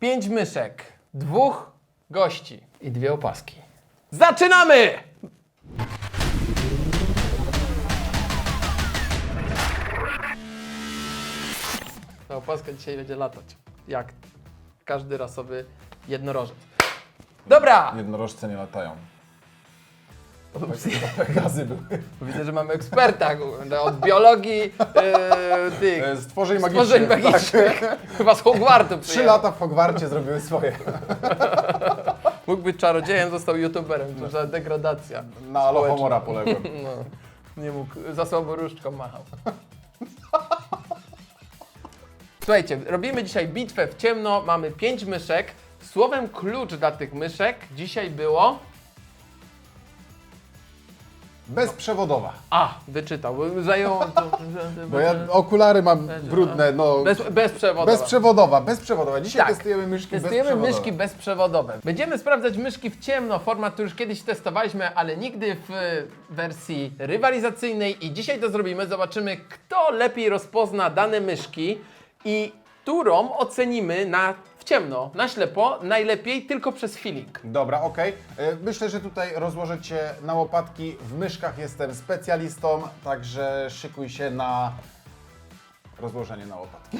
pięć myszek, dwóch gości i dwie opaski. Zaczynamy! Ta opaska dzisiaj będzie latać. Jak każdy rasowy jednorożec. Dobra! Jednorożce nie latają. Ups. Gazy były. Widzę, że mamy eksperta od biologii e, tych E, Stworzeń magicznych. stworzeń magicznych. Chyba z Hogwartu Trzy przyjechał. lata w Hogwarcie zrobiły swoje. Mógł być czarodziejem, został youtuberem. To za degradacja. Na Alohomora poległem. No, nie mógł, za słabo różdżką machał. Słuchajcie, robimy dzisiaj bitwę w ciemno, mamy pięć myszek. Słowem klucz dla tych myszek dzisiaj było... Bezprzewodowa. A, wyczytał, bo zajęło to... Bo ja okulary mam brudne, no. Bez, bezprzewodowa. Bezprzewodowa, bezprzewodowa. Dzisiaj Tak. testujemy myszki Testujemy bezprzewodowe. myszki bezprzewodowe. Będziemy sprawdzać myszki w ciemno, format, który już kiedyś testowaliśmy, ale nigdy w e, wersji rywalizacyjnej i dzisiaj to zrobimy. Zobaczymy, kto lepiej rozpozna dane myszki i którą ocenimy na ciemno, na ślepo, najlepiej tylko przez feeling. Dobra, okej. E, Myślę, że tutaj rozłożę Cię na łopatki. W myszkach jestem specjalistą, także szykuj się na rozłożenie na łopatki.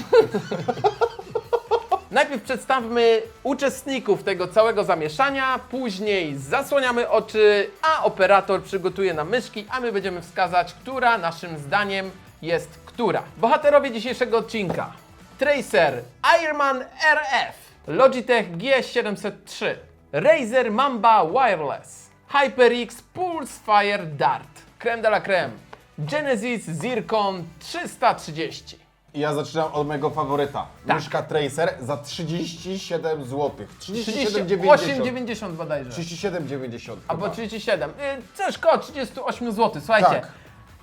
Najpierw przedstawmy uczestników tego całego zamieszania, później zasłaniamy oczy, a operator przygotuje nam myszki, a my będziemy wskazać, która naszym zdaniem jest która. Bohaterowie dzisiejszego odcinka. Tracer Ironman RF, Logitech G703, Razer Mamba Wireless, HyperX Pulse Fire Dart, creme de la creme, Genesis Zircon 330. I ja zaczynam od mojego faworyta. Tak. Myszka Tracer za 37 zł. 37,90. 38,90 bodajże. 37,90. Albo chyba. 37. Y, Coś koło 38 zł. Słuchajcie, Tak.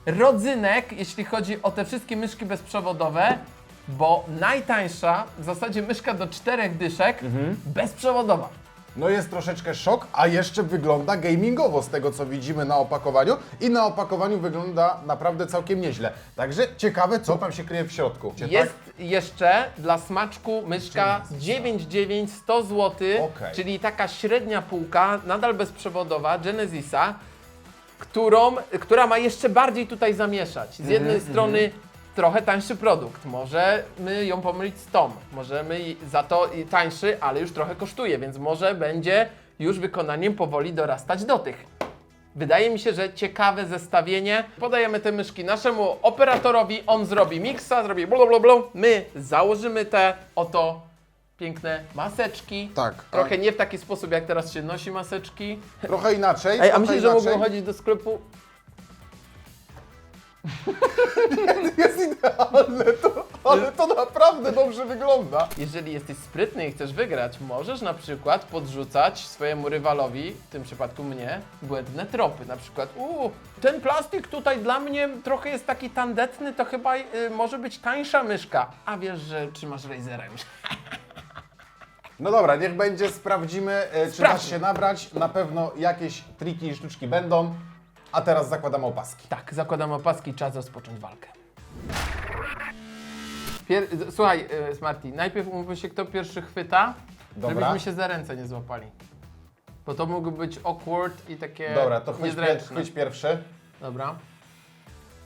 rodzynek, jeśli chodzi o te wszystkie myszki bezprzewodowe, bo najtańsza w zasadzie myszka do czterech dyszek Mhm. bezprzewodowa. No jest troszeczkę szok, a jeszcze wygląda gamingowo z tego co widzimy na opakowaniu i na opakowaniu wygląda naprawdę całkiem nieźle. Także ciekawe co tam się kryje w środku. Cię Jest jeszcze dla smaczku myszka 99 100 zł, Okej. czyli taka średnia półka, nadal bezprzewodowa Genesisa, którą, która ma jeszcze bardziej tutaj zamieszać. Z jednej strony trochę tańszy produkt, możemy ją pomylić z tą, możemy za to i tańszy, ale już trochę kosztuje, więc może będzie już wykonaniem powoli dorastać do tych. Wydaje mi się, że ciekawe zestawienie. Podajemy te myszki naszemu operatorowi, on zrobi miksa, zrobi blu blu blu. My założymy te oto piękne maseczki. Tak. Trochę nie w taki sposób, jak teraz się nosi maseczki. Trochę inaczej. Ej, a myślisz, że inaczej. mógłbym chodzić do sklepu? Jest idealne to, ale to naprawdę dobrze wygląda. Jeżeli jesteś sprytny i chcesz wygrać, możesz na przykład podrzucać swojemu rywalowi, w tym przypadku mnie, błędne tropy. Na przykład, uuu, ten plastik tutaj dla mnie trochę jest taki tandetny, to chyba y, może być tańsza myszka. A wiesz, że trzymasz Razera już. No dobra, niech będzie, sprawdzimy, e, czy Sprawdźmy. dasz się nabrać. Na pewno jakieś triki i sztuczki będą. A teraz zakładam opaski. Tak, zakładam opaski, czas rozpocząć walkę. Pier Słuchaj, y, Smarty, najpierw umówmy się, kto pierwszy chwyta, Dobra. żebyśmy się za ręce nie złapali. Bo to mógłby być awkward i takie Dobra, to chwyć, pier niezręczne. chwyć pierwszy. Dobra.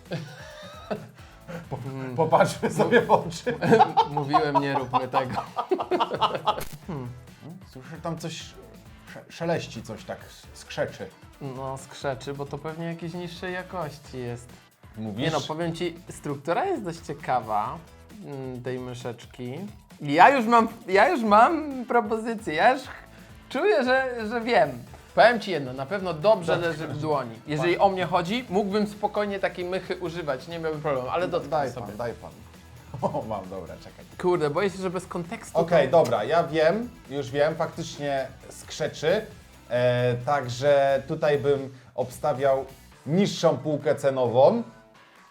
Popatrzmy sobie w oczy. Mówiłem, nie róbmy tego. Słyszę tam coś sze- szeleści, coś tak skrzeczy. No, skrzeczy, bo to pewnie jakiejś niższej jakości jest. Mówisz? Nie no, powiem Ci, struktura jest dość ciekawa mm, tej myszeczki. I Ja już mam, ja już mam propozycję, ja już czuję, że, że wiem. Powiem Ci jedno, na pewno dobrze leży w dłoni. Jeżeli o mnie chodzi, mógłbym spokojnie takiej mychy używać, nie miałbym problemu, ale dotknę Daj sobie. pan, daj pan. O, mam, dobra, czekaj. Kurde, boję się, że bez kontekstu Okej, to... dobra, ja wiem, już wiem, faktycznie skrzeczy. E, także tutaj bym obstawiał niższą półkę cenową.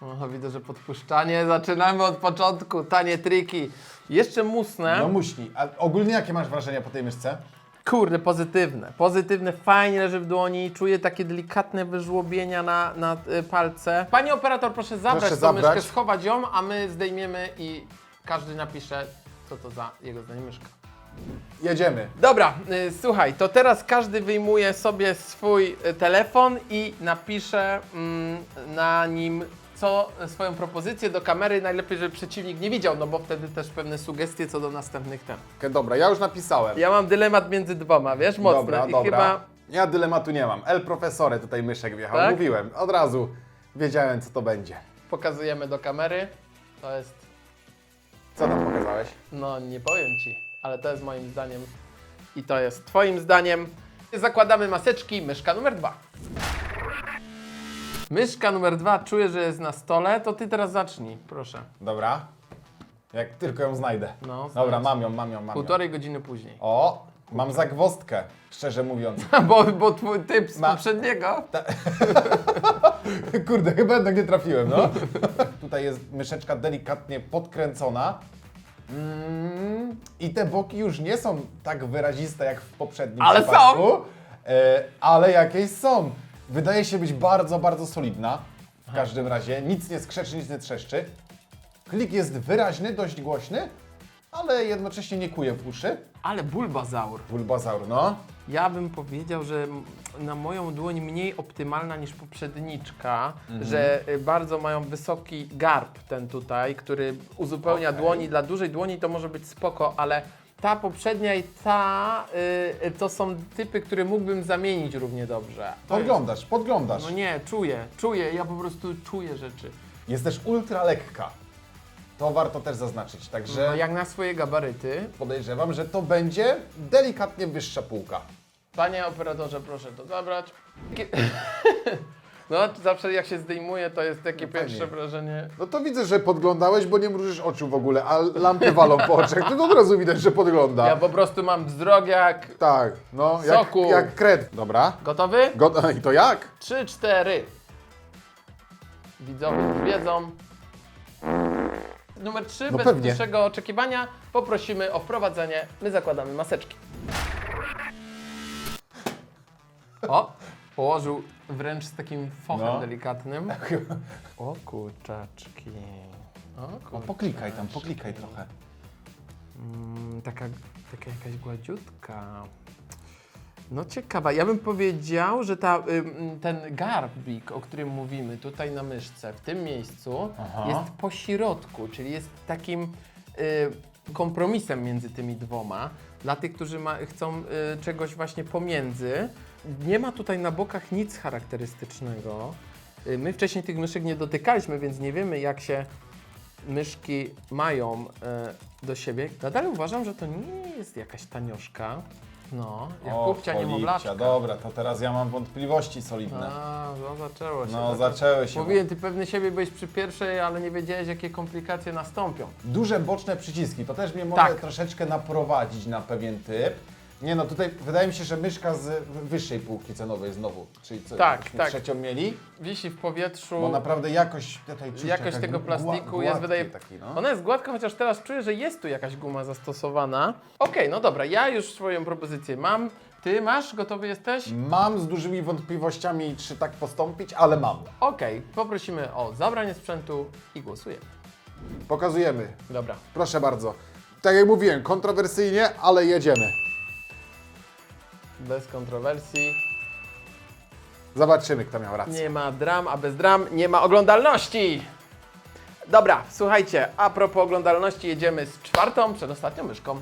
Oho, widzę, że podpuszczanie, zaczynamy od początku, tanie triki. Jeszcze musnę. No muśni. A ogólnie jakie masz wrażenia po tej myszce? Kurde, pozytywne. Pozytywne, fajnie leży w dłoni, czuję takie delikatne wyżłobienia na, na y, palce. Pani operator, proszę zabrać Proszę tą zabrać. myszkę, schować ją, a my zdejmiemy i każdy napisze, co to za jego zdanie myszka. Jedziemy. Dobra, y, słuchaj, to teraz każdy wyjmuje sobie swój y, telefon i napisze mm, na nim co swoją propozycję do kamery. Najlepiej, żeby przeciwnik nie widział, no bo wtedy też pewne sugestie co do następnych tem. Okej, Dobra, ja już napisałem. Ja mam dylemat między dwoma, wiesz, mocny. Dobra, I dobra. chyba Ja dylematu nie mam. El Profesore tutaj myszek wjechał. Tak? Mówiłem, od razu wiedziałem co to będzie. pokazujemy do kamery. To jest, Co tam pokazałeś? no nie powiem ci, ale to jest moim zdaniem i to jest twoim zdaniem. Zakładamy maseczki, myszka numer dwa. Myszka numer dwa, czuję, że jest na stole, to ty teraz zacznij, proszę. Dobra. Jak tylko ją znajdę. No, Dobra, mam ją, mam ją, mam ją. Półtorej godziny później. O, mam zagwozdkę, szczerze mówiąc. bo, bo twój typ z Ma- poprzedniego. Kurde, chyba jednak nie trafiłem, no. Tutaj jest myszeczka delikatnie podkręcona. Mm, I te boki już nie są tak wyraziste jak w poprzednim Ale przypadku. E, ale jakieś są. Wydaje się być bardzo, bardzo solidna. W każdym razie nic nie skrzeczy, nic nie trzeszczy. Klik jest wyraźny, dość głośny, ale jednocześnie nie kuje w uszy. Ale bulbazaur. Bulbazaur, no. Ja bym powiedział, że na moją dłoń mniej optymalna niż poprzedniczka, Mhm. że y, bardzo mają wysoki garb ten tutaj, który uzupełnia dłoni. Dla dużej dłoni to może być spoko, ale ta poprzednia i ta y, y, to są typy, które mógłbym zamienić równie dobrze. To jest, Podglądasz, podglądasz. no nie, czuję, czuję, ja po prostu czuję rzeczy. Jest też ultra lekka. To warto też zaznaczyć. Także No, jak na swoje gabaryty. podejrzewam, że to będzie delikatnie wyższa półka. Panie operatorze, proszę to zabrać. No, zawsze jak się zdejmuje, to jest takie No pierwsze wrażenie. No to widzę, że podglądałeś, bo nie mrużysz oczu w ogóle, a lampy walą po oczach. To od razu widać, że podgląda. Ja po prostu mam wzrok jak... Tak, no jak, Soku. jak kret. Dobra. Gotowy? Go... I to jak? Trzy, cztery. Widzowie już wiedzą. Numer trzy, No bez pewnie. dłuższego oczekiwania, poprosimy o wprowadzenie. My zakładamy maseczki. O, położył wręcz z takim fochem No. delikatnym. O kurczaczki. O, O, kurczaczki. poklikaj tam, poklikaj trochę. Mm, taka, taka jakaś gładziutka. No ciekawa. Ja bym powiedział, że ta, ym, ten garbik, o którym mówimy tutaj na myszce, w tym miejscu, Aha. jest po środku, czyli jest takim y, kompromisem między tymi dwoma. Dla tych, którzy ma, chcą y, czegoś właśnie pomiędzy. Nie ma tutaj na bokach nic charakterystycznego. Y, my wcześniej tych myszek nie dotykaliśmy, więc nie wiemy jak się myszki mają e, do siebie. Nadal uważam, że to nie jest jakaś tanioszka. No, jak O, kupcia cholipcia, niemowlaczka. Dobra, to teraz ja mam wątpliwości solidne. A, no zaczęło się. No, Zaczę- zaczęły się. Mówiłem, ty pewny siebie byłeś przy pierwszej, ale nie wiedziałeś, jakie komplikacje nastąpią. Duże boczne przyciski, to też mnie może Tak. troszeczkę naprowadzić na pewien typ. Nie no, tutaj wydaje mi się, że myszka z wyższej półki cenowej znowu, czyli co, Tak, tak. trzecią mieli, Wisi w powietrzu. bo naprawdę jakość tutaj czuć Jakość taka tego gła- plastiku gładki jest, wydaje- Taki, no. Ona jest gładka, chociaż teraz czuję, że jest tu jakaś guma zastosowana. Okej, no dobra, ja już swoją propozycję mam. Ty masz? Gotowy jesteś? Mam z dużymi wątpliwościami, czy tak postąpić, ale mam. Okej, poprosimy o zabranie sprzętu i głosujemy. Pokazujemy. Dobra. Proszę bardzo. Tak jak mówiłem, kontrowersyjnie, ale jedziemy. Bez kontrowersji. Zobaczymy, kto miał rację. Nie ma dram, a bez dram nie ma oglądalności. Dobra, słuchajcie, a propos oglądalności jedziemy z czwartą, przedostatnią myszką.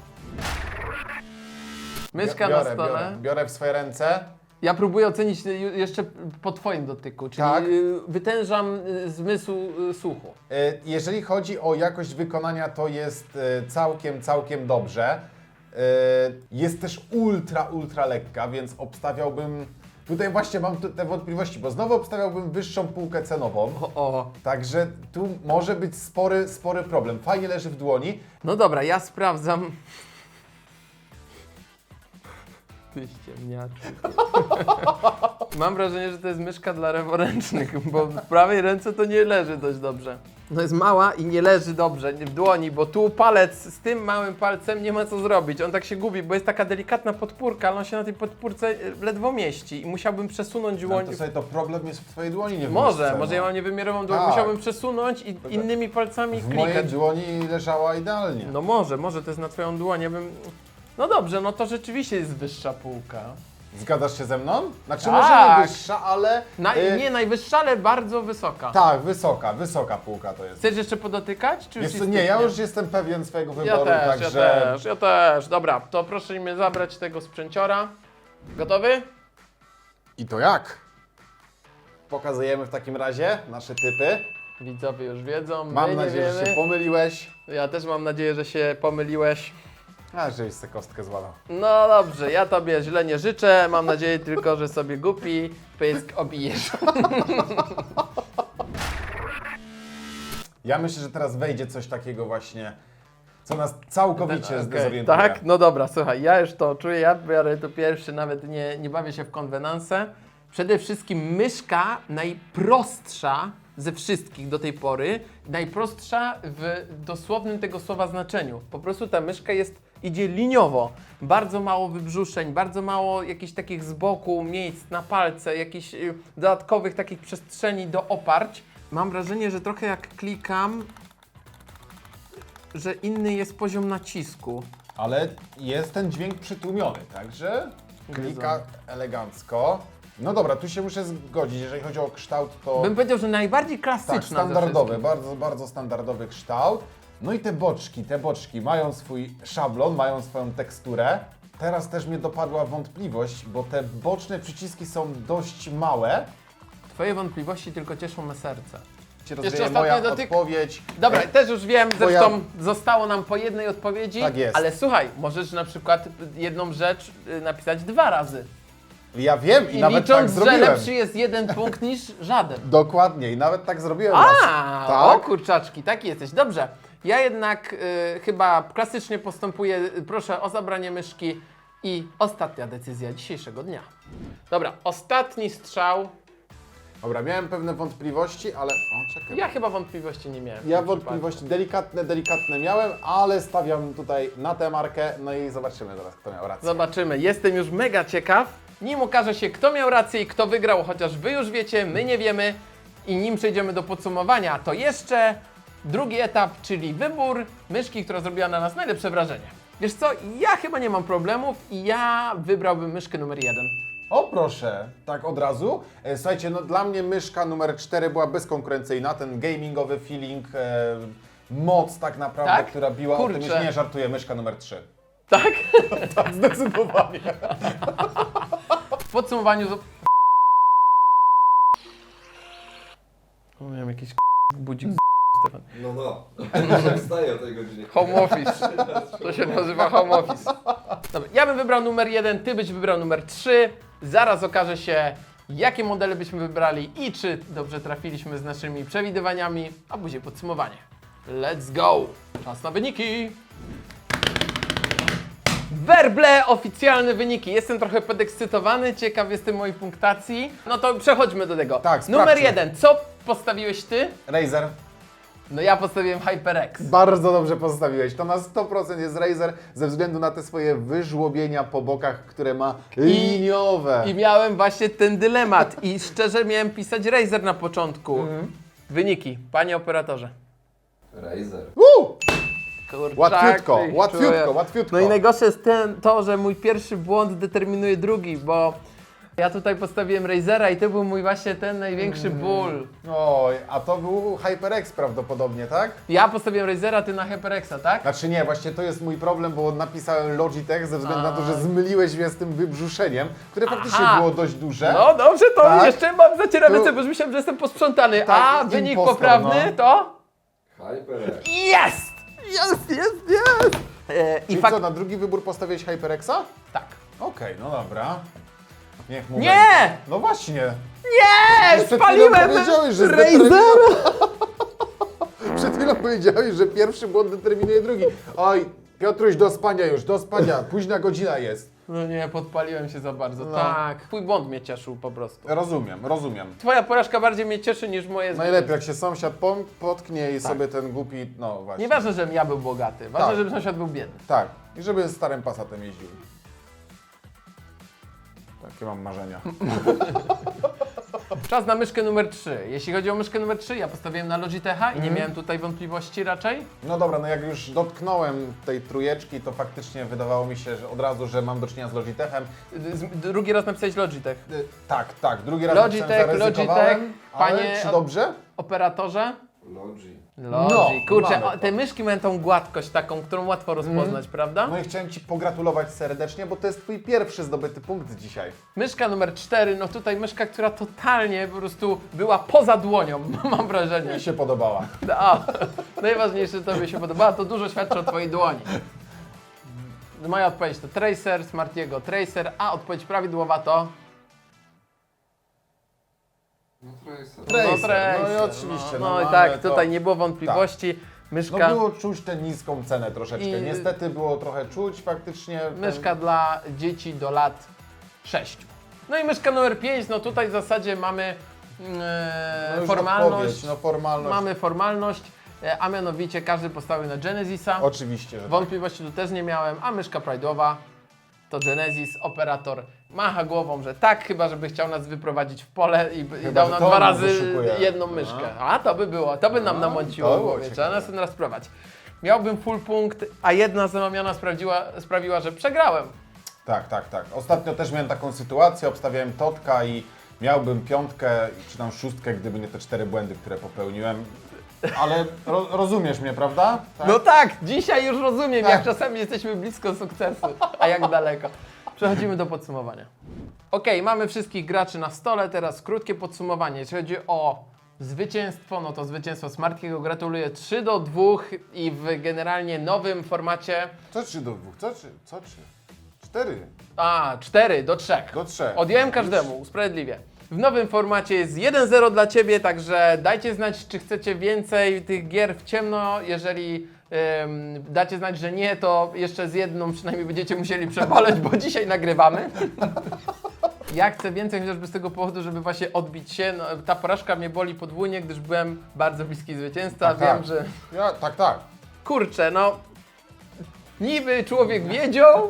Myszka biorę, na stole. Biorę, biorę w swoje ręce. Ja próbuję ocenić y, jeszcze po Twoim dotyku, czyli Tak. y, wytężam y, zmysł y, słuchu. E, Jeżeli chodzi o jakość wykonania, to jest e, całkiem, całkiem dobrze. E, Jest też ultra, ultra lekka, więc obstawiałbym. Tutaj właśnie mam te wątpliwości, bo znowu obstawiałbym wyższą półkę cenową. O, o. Także tu może być spory, spory problem. Fajnie leży w dłoni. No dobra, ja sprawdzam. Ty ściemniaczu. Mam wrażenie, że to jest myszka dla leworęcznych, bo w prawej ręce to nie leży dość dobrze. No jest mała i nie leży dobrze w dłoni, bo tu palec z tym małym palcem nie ma co zrobić. On tak się gubi, bo jest taka delikatna podpórka, ale on się na tej podpórce e, ledwo mieści i musiałbym przesunąć dłoń. to sobie to problem jest w Twojej dłoni, nie w Może, myszce, może no. ja mam niewymiarową dłoń, Tak. musiałbym przesunąć i innymi palcami W mojej klikać. dłoni leżała idealnie. No może, może to jest na twoją dłoń. Ja bym... No dobrze, no to rzeczywiście jest wyższa półka. Zgadzasz się ze mną? Znaczy Tak. może nie wyższa, ale... Y, Nie najwyższa, ale bardzo wysoka. Tak, wysoka, wysoka półka to jest. Chcesz jeszcze podotykać? Czy już Wiesz co, nie, ja już jestem pewien swojego Ja wyboru, też, także... ja też, ja też. Dobra, to proszę mnie zabrać tego sprzęciora. Gotowy? I to jak? Pokazujemy w takim razie nasze typy. Widzowie już wiedzą, Mam my nadzieję, nie że wiemy. się pomyliłeś. Ja też mam nadzieję, że się pomyliłeś. A, żeś sobie kostkę złamał. No dobrze, ja tobie źle nie życzę. Mam nadzieję tylko, że sobie głupi pysk obijesz. Ja myślę, że teraz wejdzie coś takiego właśnie, co nas całkowicie Okej, zdezorientuje. Tak? No dobra, słuchaj, ja już to czuję, ja biorę to pierwszy, nawet nie, nie bawię się w konwenansę. Przede wszystkim myszka najprostsza ze wszystkich do tej pory, najprostsza w dosłownym tego słowa znaczeniu. Po prostu ta myszka jest, idzie liniowo. Bardzo mało wybrzuszeń, bardzo mało jakichś takich z boku miejsc na palce, jakichś y, dodatkowych takich przestrzeni do oparć. Mam wrażenie, że trochę jak klikam, że inny jest poziom nacisku. Ale jest ten dźwięk przytłumiony, także klika elegancko. No dobra, tu się muszę zgodzić, jeżeli chodzi o kształt, to Bym powiedział, że najbardziej klasyczna tak, ze standardowy, wszystkich. bardzo, bardzo standardowy kształt. No i te boczki, te boczki mają swój szablon, mają swoją teksturę. Teraz też mnie dopadła wątpliwość, bo te boczne przyciski są dość małe. Twoje wątpliwości tylko cieszą me serce. Się Jeszcze rozwieje ostatni moja dotyk. odpowiedź. Dobra, też już wiem, Bo ja- zresztą zostało nam po jednej odpowiedzi. Tak jest. Ale słuchaj, możesz na przykład jedną rzecz y, napisać dwa razy. Ja wiem i, I nawet tak licząc, że zrobiłem. lepszy jest jeden punkt niż żaden. Dokładnie i nawet tak zrobiłem. A, raz. o tak? kurczaczki, taki jesteś. Dobrze. Ja jednak y, chyba klasycznie postępuję. Proszę o zabranie myszki i ostatnia decyzja dzisiejszego dnia. Dobra, ostatni strzał. Dobra, miałem pewne wątpliwości, ale... O, czekaj. Ja chyba wątpliwości nie miałem. w Ja tym wątpliwości delikatne, delikatne miałem, ale stawiam tutaj na tę markę, no i zobaczymy teraz, kto miał rację. Zobaczymy. Jestem już mega ciekaw. Nim okaże się, kto miał rację i kto wygrał, chociaż wy już wiecie, my nie wiemy. I nim przejdziemy do podsumowania, to jeszcze drugi etap, czyli wybór myszki, która zrobiła na nas najlepsze wrażenie. Wiesz co, ja chyba nie mam problemów i ja wybrałbym myszkę numer jeden. O proszę, tak od razu. E, Słuchajcie, no dla mnie myszka numer 4 była bezkonkurencyjna, ten gamingowy feeling, e, moc tak naprawdę, Tak? która biła o tym, Kurczę. nie żartuję, myszka numer 3. Tak? Tak, zdecydowanie. W podsumowaniu... z- O, miałem jakiś budzik Stefan. No no, wstaję o tej godzinie. Home office. To się nazywa home office. Dobra, ja bym wybrał numer jeden, ty byś wybrał numer trzy. Zaraz okaże się, jakie modele byśmy wybrali i czy dobrze trafiliśmy z naszymi przewidywaniami, a później podsumowanie. Let's go! Czas na wyniki! Werble, oficjalne wyniki. Jestem trochę podekscytowany, ciekaw jestem mojej punktacji. No to przechodźmy do tego. Tak, Numer sprawdźmy. jeden, co postawiłeś ty? Razer, No ja postawiłem HyperX. bardzo dobrze postawiłeś. To na 100% jest Razer ze względu na te swoje wyżłobienia po bokach, które ma liniowe. I miałem właśnie ten dylemat i szczerze miałem pisać Razer na początku. Mhm. Wyniki, panie operatorze. Razer. Uuu, Kurczaki, Łatwiutko, łatwiutko, łatwiutko. No i najgorsze jest ten, to, że mój pierwszy błąd determinuje drugi, bo ja tutaj postawiłem Razera i to był mój właśnie ten największy Mm. ból. Oj, a to był HyperX prawdopodobnie, tak? Ja postawiłem Razera, ty na HyperXa, tak? Znaczy nie, właśnie to jest mój problem, bo napisałem Logitech ze względu na to, że zmyliłeś mnie z tym wybrzuszeniem, które faktycznie Aha. było dość duże. No dobrze, to Tak. jeszcze mam zacieram Tu- ręce, bo już myślałem, że jestem posprzątany. Tak, A wynik impostor, poprawny no. to? HyperX. Jest! Jest, jest, jest! E, I fakt... co, na drugi wybór postawiłeś HyperXa? Tak. Okej, no dobra. Niech mu Nie! będzie. No właśnie. Nie! Przed chwilą Spaliłem powiedziałeś, że Razera! Przed chwilą powiedziałeś, że pierwszy błąd determinuje drugi. Oj, Piotruś, do spania już, do spania. Późna godzina jest. No nie, podpaliłem się za bardzo. No. Tak. Twój błąd mnie cieszył po prostu. Rozumiem, rozumiem. Twoja porażka bardziej mnie cieszy niż moje Najlepiej, jak się sąsiad pom- potknie i sobie ten głupi, no właśnie. Nieważne, żebym ja był bogaty. Ważne, Tak. żeby sąsiad był biedny. Tak, i żeby starym Passatem jeździł. Takie mam marzenia. Czas na myszkę numer 3. Jeśli chodzi o myszkę numer 3, ja postawiłem na Logitecha i nie miałem tutaj wątpliwości raczej. No dobra, no jak już dotknąłem tej trójeczki, to faktycznie wydawało mi się że od razu, że mam do czynienia z Logitechem. Z- Drugi raz napisałeś Logitech. Y, Tak, tak, drugi raz Logitech, napisałem, Logitech, ale panie- czy dobrze? Operatorze? Logi. Logi. No, Kurczę, mamy o, te myszki mają tą gładkość taką, którą łatwo rozpoznać, prawda? No i chciałem Ci pogratulować serdecznie, bo to jest Twój pierwszy zdobyty punkt dzisiaj. Myszka numer 4, no tutaj myszka, która totalnie po prostu była poza dłonią, mam wrażenie. Mi się podobała. A, najważniejsze, to mi się podoba, to dużo świadczy o Twojej dłoni. Moja odpowiedź to Tracer, Smartiego Tracer, a odpowiedź prawidłowa to... No Tracer. Tracer. No i oczywiście, No, no no i mamy tak, to- tutaj nie było wątpliwości. No Myszka, było czuć tę niską cenę troszeczkę. I- Niestety było trochę czuć faktycznie. ten- myszka dla dzieci do lat 6. No i myszka numer 5, no tutaj w zasadzie mamy mm, e, no już formalność. odpowiedź, No formalność. Mamy formalność, e, a mianowicie każdy postawił na Genesisa. Oczywiście, że tak. Wątpliwości tu też nie miałem, a myszka Pride'owa to Genesis, operator macha głową, że tak, chyba żeby chciał nas wyprowadzić w pole i, i dał że nam to dwa on razy wyszukuje. jedną No. myszkę. A to by było, to by nam No, namąciło to było głowie, trzeba ciekawe. następny raz spróbować. Miałbym full punkt, a jedna zamiana sprawiła, sprawiła, że przegrałem. Tak, tak, tak. Ostatnio też miałem taką sytuację, obstawiałem Totka i miałbym piątkę, czy tam szóstkę, gdyby nie te cztery błędy, które popełniłem. Ale ro, rozumiesz mnie, prawda? Tak? No tak, dzisiaj już rozumiem, Tak. jak czasami jesteśmy blisko sukcesu, a jak daleko. Przechodzimy do podsumowania. Ok, mamy wszystkich graczy na stole, teraz krótkie podsumowanie. Jeśli chodzi o zwycięstwo, no to zwycięstwo Smartiego gratuluję 3 do 2 i w generalnie nowym formacie, Co trzy do dwóch? Co trzy? Co trzy? Cztery a 4 do 3. do trzech. Odjąłem każdemu, usprawiedliwie. W nowym formacie jest 1-0 dla Ciebie, także dajcie znać, czy chcecie więcej tych gier w ciemno. Jeżeli ym, dacie znać, że nie, to jeszcze z jedną przynajmniej będziecie musieli przeboleć, bo dzisiaj nagrywamy. Ja chcę więcej chociażby z tego powodu, żeby właśnie odbić się. No, ta porażka mnie boli podwójnie, gdyż byłem bardzo bliski zwycięzca. Tak, Wiem, tak. że Ja, tak, tak. kurczę, no niby człowiek wiedział,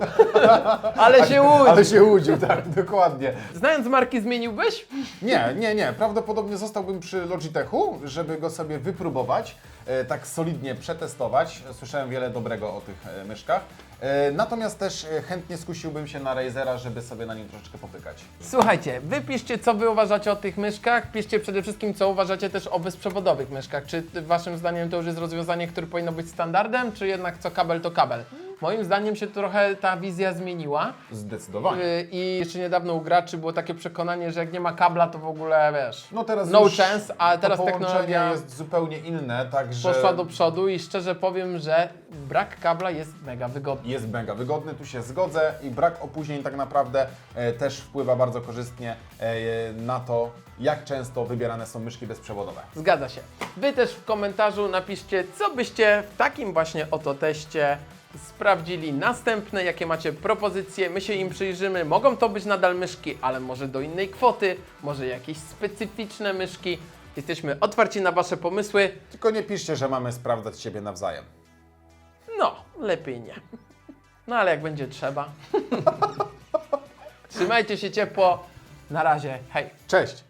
ale się łudzi. Ale się łudził, tak, dokładnie. Znając marki zmieniłbyś? Nie, nie, nie. Prawdopodobnie zostałbym przy Logitechu, żeby go sobie wypróbować, tak solidnie przetestować. Słyszałem wiele dobrego o tych e, myszkach. E, natomiast też e, chętnie skusiłbym się na Razera, żeby sobie na nim troszeczkę popykać. Słuchajcie, wypiszcie co wy uważacie o tych myszkach, piszcie przede wszystkim co uważacie też o bezprzewodowych myszkach. Czy waszym zdaniem to już jest rozwiązanie, które powinno być standardem, czy jednak co kabel to kabel? Moim zdaniem się trochę ta wizja zmieniła Zdecydowanie. yy, i jeszcze niedawno u graczy było takie przekonanie, że jak nie ma kabla to w ogóle wiesz, No teraz no już chance, a to teraz połączenie technologia jest zupełnie inne, także poszła do przodu i szczerze powiem, że brak kabla jest mega wygodny. jest mega wygodny, tu się zgodzę i brak opóźnień tak naprawdę e, też wpływa bardzo korzystnie e, na to, jak często wybierane są myszki bezprzewodowe. Zgadza się. Wy też w komentarzu napiszcie, co byście w takim właśnie oto teście sprawdzili następne, jakie macie propozycje. My się im przyjrzymy. Mogą to być nadal myszki, ale może do innej kwoty, może jakieś specyficzne myszki. Jesteśmy otwarci na Wasze pomysły. Tylko nie piszcie, że mamy sprawdzać siebie nawzajem. No, lepiej nie. No ale jak będzie trzeba. Trzymajcie się ciepło. Na razie, hej. Cześć!